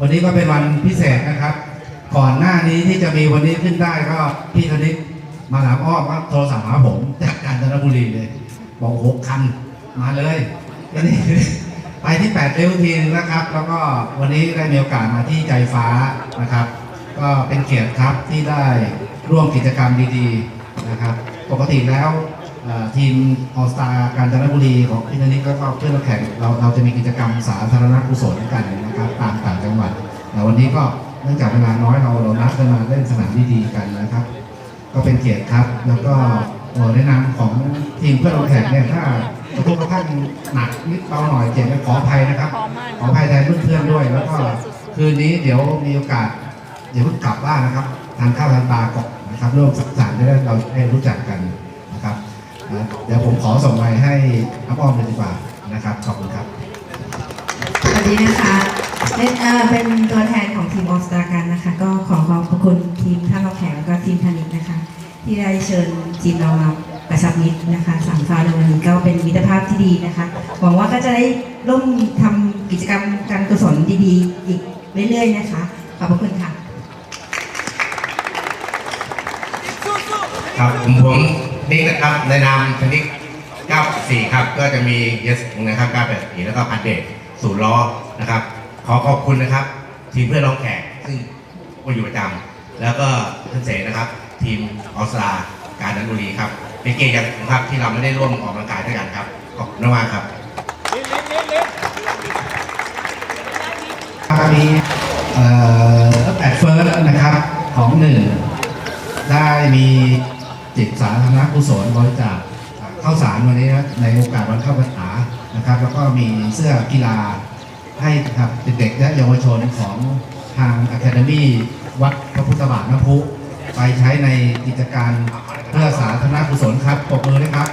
วันนี้ก็เป็นวันพิเศษนะครับ ก่อนหน้านี้ที่จะมีวันนี้ขึ้นได้ก็พี่ธนิตมาหลามอ้อมครับโทรศัพท์หาผมจากกาญจนบุรีเลย บอกหกคันมาเลยก็นี่ไปที่8เร็วทีนึงนะครับ แล้วก็วันนี้ได้มีโอกาสมาที่ใจฟ้านะครับ ก็เป็นเกียรติครับที่ได้ร่วมกิจกรรมดีๆนะครับ ปกติแล้ว ทีมออสตาการจนบุรีของพี่ธนิตก็เพื่อนเราแข่งเราเราจะมีกิจกรรมสาธารณกุศลกันนะครับตามต่างจังหวัดแต่วันนี้ก็เนื่องจากเวลาน้อยเราเรานัดกันมาเล่นสนามดีๆกันนะครับ ก็เป็นเกียรติครับ แล้วก็เอ่อในนามของทีมเพื่อนเราแข่งเนี่ยถ้ากระทบกระทั่งหนักนิดเบาหน่อยเจ็บก็ขออภัยนะครับ ขออภัยแทนเพื่อนๆด้วย แล้วก็คืนนี้เดี๋ยวมีโอกาสเดี๋ยวกลับบ้านนะครับทานข้าวทานปลาก่อนนะครับร่วมสังสรรค์ได้เราได้รู้จักกัน นะครับนะเดี๋ยวผมขอส่งไปให้อัพอ้อมเลยดีกว่านะครับ ขอบคุณครับ สวัสดีนะคะเป็นเอ่อเป็นตัวแทนของทีมออสตากันนะคะ ก็ขอขอบคุณทีมท่านเราแข่งแล้วก็ทีมธนิตนะคะ ที่ได้เชิญทีมเรามากระชับมิตรนะคะสามฟาวในวันนี้ก็เป็นมิตรภาพที่ดีนะคะ หวังว่าก็จะได้ร่วมทำกิจกรรมการกุศลดีๆ อีกเรื่อยๆนะคะ ขอบพระคุณค่ะ ครับผมผม นิกนะครับในนามชนิก94 ครับ ก็จะมีเยสนะครับ98แล้วก็พันเดชศูนย์ล้อนะครับ ขอขอบคุณนะครับ ทีมเพื่อนร้องแขกซึ่งก็อยู่ประจำแล้วก็ท่านเสนะครับ ทีมออสตาการนันบุรีครับ เป็นเกียรติอย่างครับที่เราไม่ได้ร่วมออกกำลังกายด้วยกันครับ ขอบคุณมากครับมีเอ่อแอดเฟิร์สนะครับของหนึ่งได้มี จิตสาธารณกุศลบริจาคข้าวสารวันนี้นะในโอกาสวันเข้าพรรษานะครับ แล้วก็มีเสื้อกีฬาให้กับเด็กๆและเยาวชนของทางอะคาเดมี่วัดพระพุทธบาทน้ำพุไปใช้ในกิจการเพื่อสาธารณกุศลครับปรบมือนะครับ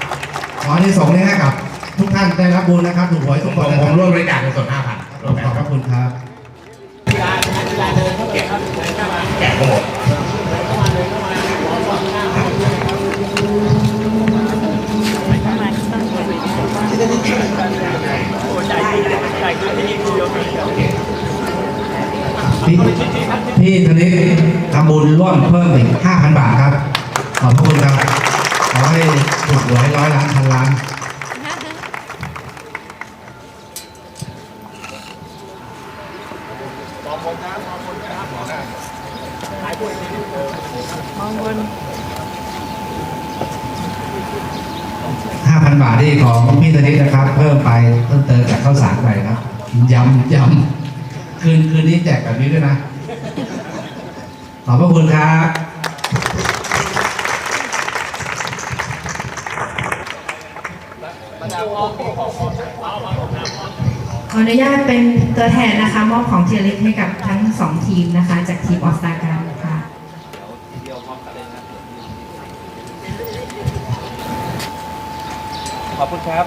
ขอที่ส่งนี้ให้กับ ทุกท่านได้รับบุญนะครับถูกหวยทุกผคนมนะผคมรับร่วมบริจาคเงินสด5,000ร่วมขอบพระคุณครับแจกทั้งหมด พี่ธนิตทำบุญร่วมเพิ่มอีก5,000 บาทครับ ขอบพระคุณครับ ขอให้ถูกหวยร้อยล้านพันล้าน5,000 บาทที่ของพี่ธนิตนะครับ เพิ่มไปเพิ่มเติมจากข้าวสารไปครับย้ำย้ำคืนคืนนี้แจกแบบนี้ด้วยนะ ขอบพระคุณครับขออนุญาตเป็นตัวแทนนะคะ มอบของเทียริสให้กับทั้งสองทีมนะคะ จากทีมออสตาการค่ะขอบคุณครับ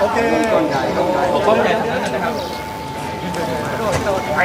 โอเคกล้องใหญ่กล้องใหญ่กล้องใหญ่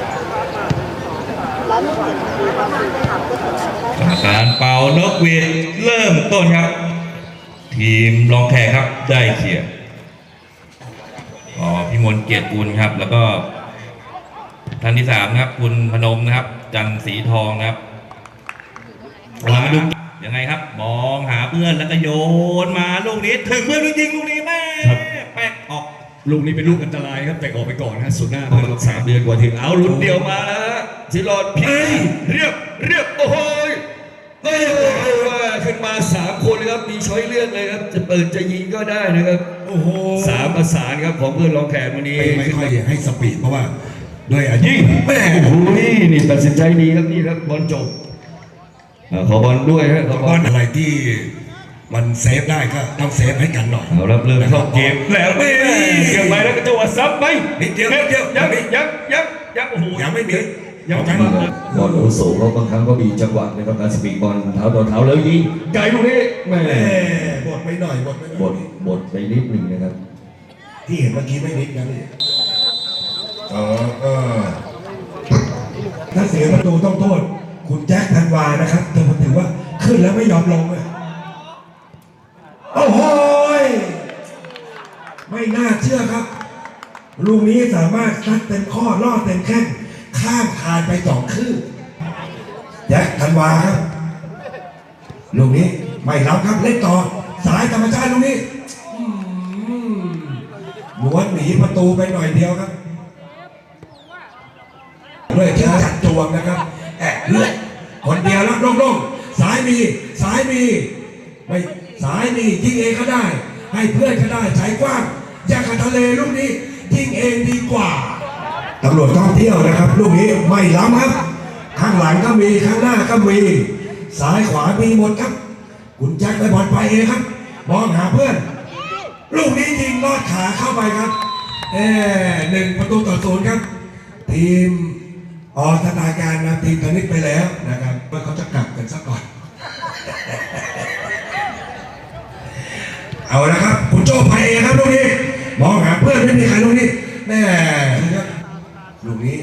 รเป่านกหวีดเริ่มต้นครับ ทีมรองแขกครับได้เขียร์ขอพิมลเกียรติกุลครับ แล้วก็ท่านที่สามนะครับ คุณพนมนะครับ จันทร์สีทองนะครับเรามาดูยังไงครับ มองหาเพื่อนแล้วก็โยนมาลูกนี้ ถึงเพื่อนจริงๆลูกนี้แม่แป๊กออก ลูกนี้เป็นลูกอันตรายครับแต่ออกไปก่อนนะสุดหน้าประมาณสามเดือนกว่าถึงเอาลุ้นเดียวมาแล้วฮะสิรอดพี่เรียบเรียบโอ้โหยโอ้โหขึ้นมาสามคนเลยครับมีช้อยเลือกเลยครับจะเปิดจะยิงก็ได้นะครับโอ้โหสามประสานครับของเพื่อนรองแขกวันนี้ไม่ไม่ค่อยให้สปีดเพราะว่าด้วยอายุยิงแม่โอ้โหนี่ตัดสินใจดีครับนี่ครับบอลจบอ่าขอบอลด้วยฮะขอบบออลลอะไรที่ มันเซฟได้ก็ต้องเซฟให้กันหน่อยเอาละเริ่มเข้าเกมแล้วไม่เกี่ยวไปแล้วก็จังหวะซับไปนิดเดียวนิดเดียวยังยังยังยังโอ้โหยังไม่มียังไม่ไม่มีมาบอลโอโสเขาบางครั้งก็มีจังหวะในการสปีดบอลเท้าต่อเท้าแล้วยิงไกลลูกนี้แม่แม่บดไปหน่อยบดไปหบน่อดยบดไปนิดหนึ่งนะครับ ที่เห็นเมื่อกี้ไม่นิดนะพี่เออเออถ้าเสียประตูต้องโทษ คุณแจ็คธันวานะครับแต่ผมถือว่าขึ้นแล้วไม่ยอมลงเลย โอ้โหไม่น่าเชื่อครับ ลูกนี้สามารถซัดเต็มข้อล่อเต็มแข้งข้ามคานไปสองคืบแจ็คธันวาครับลูกนี้ไม่รับครับเล่นต่อ สายธรรมชาติลูกนี้อืมม้วนหนีประตูไปหน่อยเดียวครับด้วยที่จัดจวงนะครับ แอะเลือดคนเดียวแล้วโล่งๆสายมี สายมี ไม่ สายมียิงเองก็ได้ ให้เพื่อนก็ได้สายกว้างอยากทะเลลูกนี้ยิงเองดีกว่าตำรวจท่องเที่ยวนะครับ ลูกนี้ไม่ล้ำครับ ข้างหลังก็มีข้างหน้าก็มีซ้ายขวามีหมดครับคุณแจ็คได้บอลไปเองครับมองหาเพื่อน ลูกนี้ยิงลอดขาเข้าไปครับเออหนึ่งประตูต่อศูนย์ครับ ทีมออกสตาร์การนะทีมธนิตไปแล้วนะครับว่าเขาจะกลับกันซะก่อน เอาละครับ คุณโจ้ไปเองครับลูกนี้ มองหาเพื่อนไม่มีใครลูกนี้แน่นะครับลูกนี้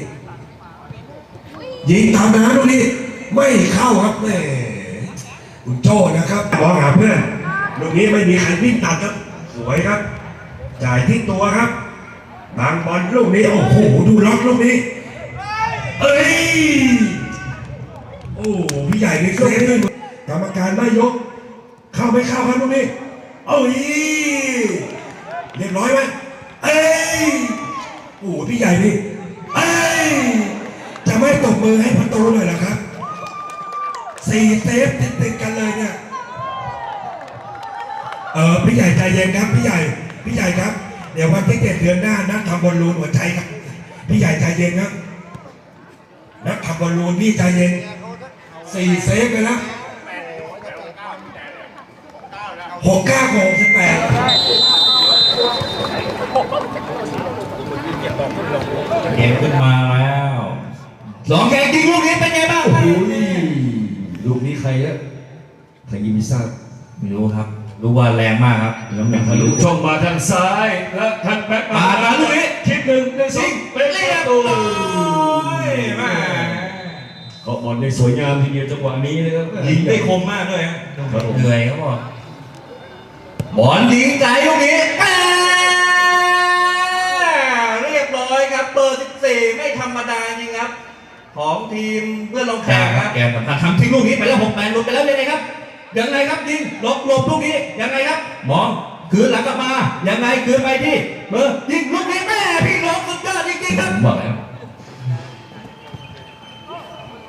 ยิงตามน้ำลูกนี้ ไม่เข้าครับแม่คุณโจ้นะครับ มองหาเพื่อนลูกนี้ไม่มีใครวิ่งตัดครับ สวยครับ จ่ายที่ตัวครับบางบอลลูกนี้โอ้โหดูล็อกลูกนี้ เอ้ย โอ้พี่ใหญ่ในเซฟด้วยกรรมการไม่ยก เข้าไม่เข้าครับลูกนี้ โอ้ยเรียบร้อยไหมเอ้ยโอ้พี่ใหญ่นี่เอ้ยจะไม่ตบมือให้ประตูเลยเหรอครับสี่เซฟติดๆกันเลยเนี่ยเออพี่ใหญ่ใจเย็นครับพี่ใหญ่พี่ใหญ่ครับ เดี๋ยววันที่เจ็ดเดือนหน้านัดทำบอลลูนหัวใจครับพี่ใหญ่ใจเย็นครับนัดทำบอลลูนพี่ใจเย็นสี่เซฟไปแล้ว หกเก้าหกสิบแปดเกมขึ้นมาแล้วสองแกจริงลูกนี้เป็นไงบ้างโอ้โหลูกนี้ใครอะใครยิงไม่ทราบไม่รู้ครับ รู้ว่าแรงมากครับแล้วมันทะทะลุลุช่องมาทางซ้ายแล้วทางแบ็คมาปาดมาลูกนี้คิดหนึ่งได้สองเป็นเรีปยระบตูร้อยแม่เขาบอลได้สวยงามทีเดียวจังหวะนี้นะครับยิงได้คมมากด้วยฮะครับผมเหนื่อยครับ บอกบอลยิงไกลลูกนี้แม่เรียบร้อยครับ เบอร์ 14 ไม่ธรรมดาจริงครับ ของทีมเพื่อนลงแข่งครับแกมสำคัญทำทิ้งลูกนี้ไปแล้วหกแปดลุดไปแล้วยังไงครับยังไงครับยิงหลบหลบลูกนี้ยังไงครับ มองคืนหลังกลับมายังไงคืนไปที่เบอร์ยิงลูกนี้แม่พี่น้องสุดยอดจริงๆครับบอกแล้ว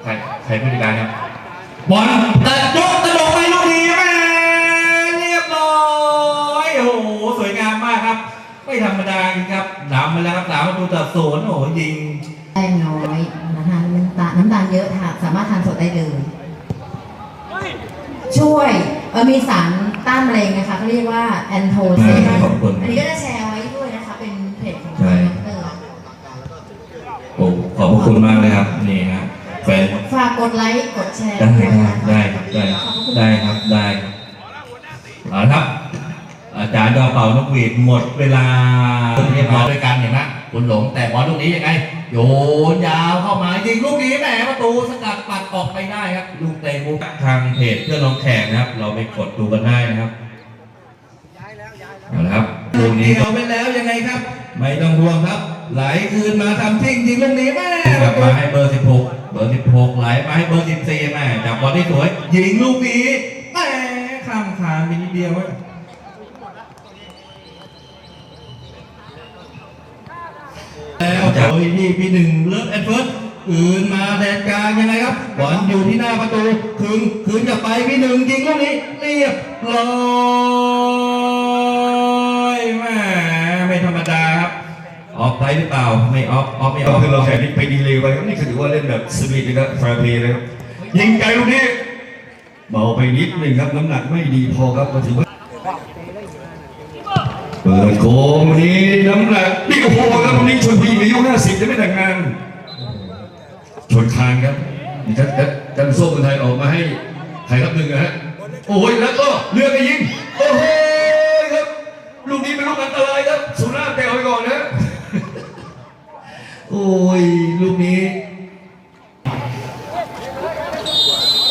ใครใครผู้จัดการครับบอลตัดยกกระโดดไปลูก ครับนำมาแล้วครับสามประตูต่อศูนย์โอ้โหยิงแป้งน้อยนะคะน้ำตาลน้ำตาลเยอะทานสามารถทานสดได้เลย ช่วยเออมีสารต้านมะเร็งนะคะเขาเรียกว่าแอนโทไซนขอบคุณอันนี้ก็จะแชร์ไว้ด้วยนะคะ เป็นเพจของใช่ทางดรโอ้ขอบพระคุณมากเลยครับนี่ครับแฟนฝากกดไลค์กดแชร์ได้ด้วยครันะบคะได้ครับได้ขอบพระคุณได้ครับได้ครับเอาละครับ อาจารย์ดาวเป่านกหวีดหมดเวลาเรียบร้อยด้วยกันเห็นไหมคุณหลงแต่บอลลูกนี้ยังไง โยนยาวเข้ามายิงลูกนี้แหมประตูสกัดปัดออกไปได้ครับ ลูกเตะมุกทางเพจเพื่อนลองแข่งนะครับ เราไปกดดูกันได้นะครับเอาละครับลูกนี้เอาไปแล้วยังไงครับ ไม่ต้องห่วงครับ ไหลคืนมาทำทิ้งยิงลูกนี้แม่กลับมาให้เบอร์ 16 เบอร์ 16 ไหลมาให้เบอร์สิบสี่แม่จับบอลได้สวย ยิงลูกนี้แหม่ข้ามคานไปนิดเดียวเว้ แล้วจากโดยที่พี่หนึ่งเลิฟแอนเฟิร์สอื่นมาแดนกลางยังไงครับบอลอยู่ที่หน้าประตูคืนคืนกลับไปพี่หนึ่งยิงลูกนี้เรียบร้อยแหม่ไม่ธรรมดาครับออกไปหรือเปล่าไม่ออกออกไม่อก็อกคือเราแข่งนี่ไปดีเลยไปครับนี่คือถือว่าเล่นแบบสวีทนะครับแฟร์เพลย์นะครับยิงไกลลูกนี้เบาไปนิดหนึ่งครับน้ำหนักไม่ดีพอครับก็ถือว่าเปิดโค้งวันนี้น้ำหนักนี่โอ้โห ครับวันนี้ชนผู้หญิงอายุ50จะไม่แต่งงานชนคานครับนี่ครับกันโซ่คนไทยออกมาให้ใครครับหนึ่งนะฮะโอ้ยแล้วก็เลือกไปยิงโอ้โหครับลูกนี้เป็นลูกอันตรายครับสุราษฎร์แต่เอาไปก่อนนะโอ้ยลูกนี้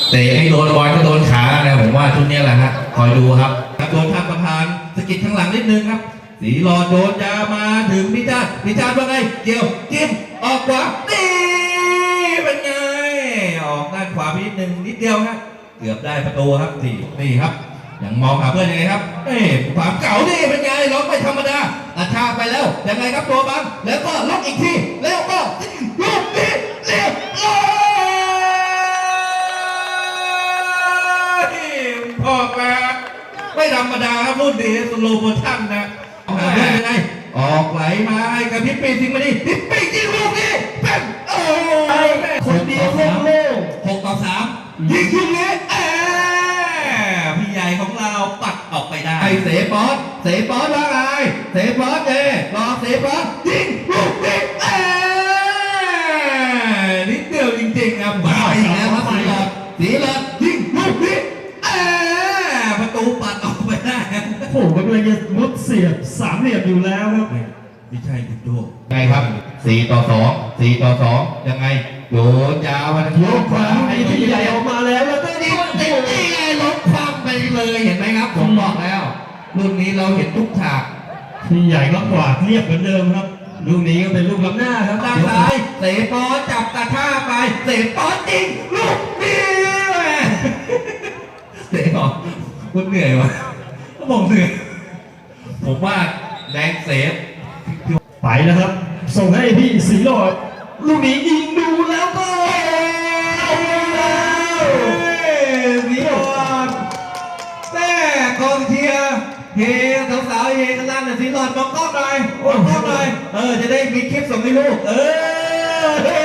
เตะให้โดนบอลก็โดนขานะผมว่าชุดนี้แหละฮะคอยดูครับโดนทับประธานสะกิดข้างหลังนิดนึงครับ สีหลอดโดนยามาถึงพิจารพิจารว่าไงเกี่ยวจิ้มออกขวานี่เป็นไง ออกด้านขวาไปนิดนึงนิดเดียวครับเกือบได้ประตูครับนี่นี่ครับยังมองหาเพื่อนยังไงครับเอ้ยความเก่านี่เป็นไงล็อกไม่ธรรมดาอาชาไปแล้วยังไงครับตัวบังแล้วก็ล็อกอีกทีแล้วก็ลูกนี้เรียบร้อยพ่อแม่ไม่ธรรมดาครับรุ่นนี้สโลโมชั่นนะ ออกหาเพื่อนยังไงออกไหลมาให้กับพิปปี้ทิ้งมาดิพิปปี้ยิงลูกนี้เป็นโอ้ยคนเดียวโล่งโล่งหกต่อสามยิงลูกนี้แอบพี่ใหญ่ของเราปัดออกไปได้ไอเสปอสเสปอสว่าไงเสปอสเอรอเสปอสยิงลูกนี้แอบนิดเดียวจริงๆครับมาอีกแล้วครับสีหลอดสีหลอดยิงลูกนี้แอาประตูปัดออก โอ้โหกำลังจะมุดเสียบสามเหลี่ยมอยู่แล้วครับไม่ใช่คุณโจไงครับสี่ต่อสองสี่ต่อสองยังไงโยนยาวมาทางโยกขวาไอ้ที่ใหญ่ออกมาแล้วแล้วก็ติดติดนี่ไงลบความไปเลยเห็นไหมครับผมบอกแล้วรุ่นนี้เราเห็นทุกฉากที่ใหญ่ก็กวาดเรียบเหมือนเดิมครับลูกนี้ก็เป็นลูกล้ำหน้าครับด้านซ้ายเสปอจับตะท่าไปเสปอจริงลูกนี้แม่เสปอคุณเหนื่อยวะ ผมเหนื่อยผมว่าแรงเซฟไปแล้วครับ ส่งให้พี่สีหลอดลูกนี้ยิงดูแล้วก็เอาแล้สีหลอดแม่กองเชียร์เฮสาวๆเฮกันลั่นน่ะสีหลอดมองกล้องหน่อยมองกล้องหน่อยเออจะได้มีคลิปส่งให้ลูกเออเฮ้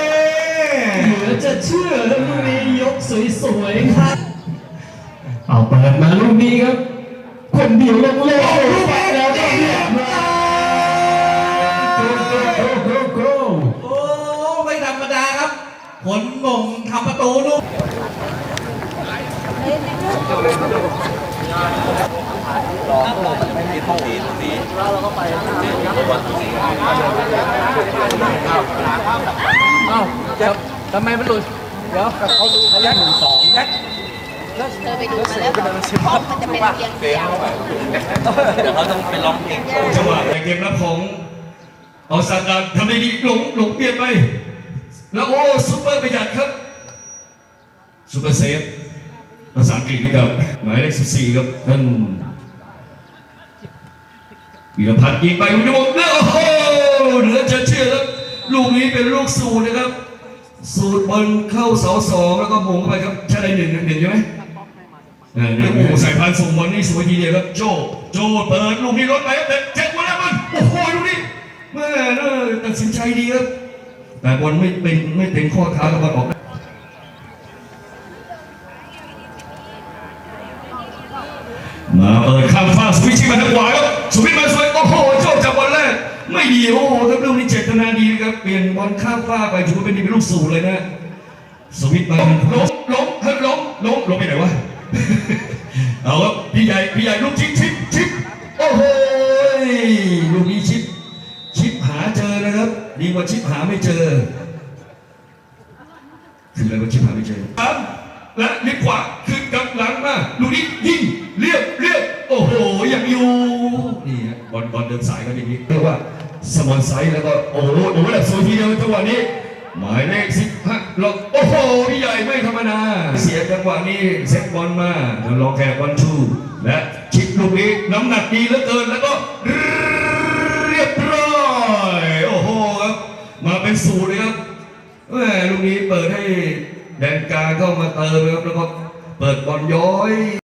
เหลือจะเชื่อลูกนี้ยกสวยๆครับเอาเปิดมาลูกนี้ครับ คนเดียวลงเลยไปแล้วก็เรียบร้อยโกโกโกโกโอ้ไม่ธรรมดาครับผลมงทำประตูลูกทำไมมันหลุด เดี๋ยวเขาดูเขาแยกหนึ่งสองแยก เธอไปดูมาแล้วห้องมันจะเป็นเพียงเสียงเดี๋ยวเขาต้องไปร้องเพลงจังหวะในเกมรับของเอาซาดาทำได้ดีหลงหลงเปลี่ยนไป แล้วโอ้ซุปเปอร์ประหยัดครับซุปเปอร์เซฟภาษาอังกฤษนี่ครับหมายเลข14ครับท่านวีรพัฒน์ยิงไปลูกนี้หมแล้วโอ้โหเหลือจะเชื่อครับลูกนี้เป็นลูกสูตรนะครับ สูตรบอลเข้าเสาสองแล้วก็มงเข้าไปครับใช่ได้หนึ่งหนึ่งใช่ไหม เออเนี่ยโอ้โหสายพันธุ์ส่งบอลนี่สวยทีเดียวครับโจโจเปิดลูกนี้รถไปครับแต่แจ็คมาแล้วมันโอ้โหลูกนี้แม่เออตัดสินใจดีครับแต่บอลไม่เป็นไม่เต็มข้อเท้ากับบอลออกมาเปิดข้ามฟ้ากสวิตชิ่งมาทางขวาครับสวิตช์มาสวยโอ้โหโจจับบอลแรกไม่ดีโอ้โหครับลูกนี้เจตนาดีนะครับเปลี่ยนบอลข้ามฟ้ากไปถือว่าเป็นเป็นลูกสูงเลยนะสวิตช์มาล้มล้มเฮ้ยล้มล้มล้มไปไหนวะ เอาครับพี่ใหญ่พี่ใหญ่ลูกชิปชิปชิปโอ้โหลูกนี้ชิปชิปหาเจอนะครับดีกว่าชิปหาไม่เจอคืออะไรว่าชิปหาไม่เจอสามและลิฟต์ขวาขึ้นกำหลังมาลูกนี้ยิงเรียบเรียบโอ้โหยังอยู่นี่ฮะบอลบอลเดินสายกันอย่างนี้เรียกว่าสมอนไซส์แล้วก็โอ้โหโอ้โหแบบสวยทีเดียวจังหวะนี้หมายเลขสิบห้าโอ้โหพี่ใหญ่ไม่ หวะนี้เซ็ตบอลมาลองแข่บอลชูและชิปลูกนี้น้ำหนักดีเหลือเกินแล้วก็เรียบร้อยโอ้โหครับ มาเป็นศูนย์เลยครับแหมลูกนี้เปิดให้แดนกลางเข้ามาเติมครับแล้วก็เปิดบอลย้อย